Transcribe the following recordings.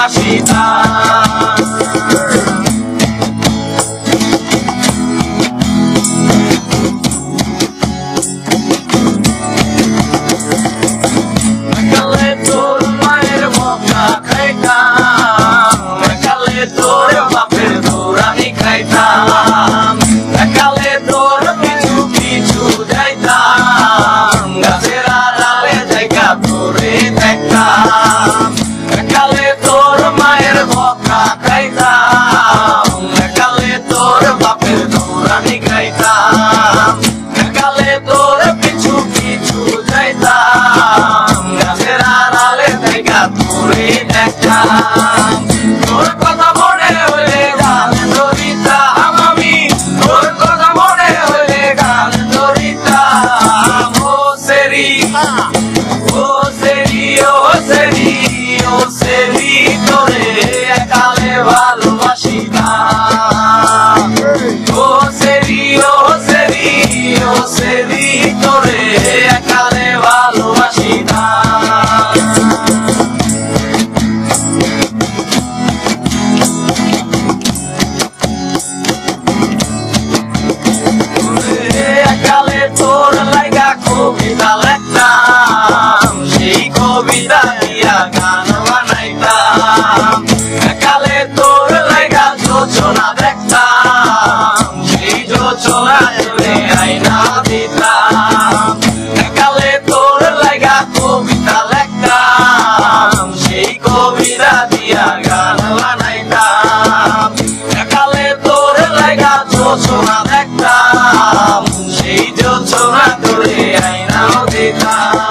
wazvita Ah, ah.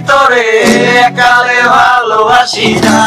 ভিতরে একালে ভালোবাসি না।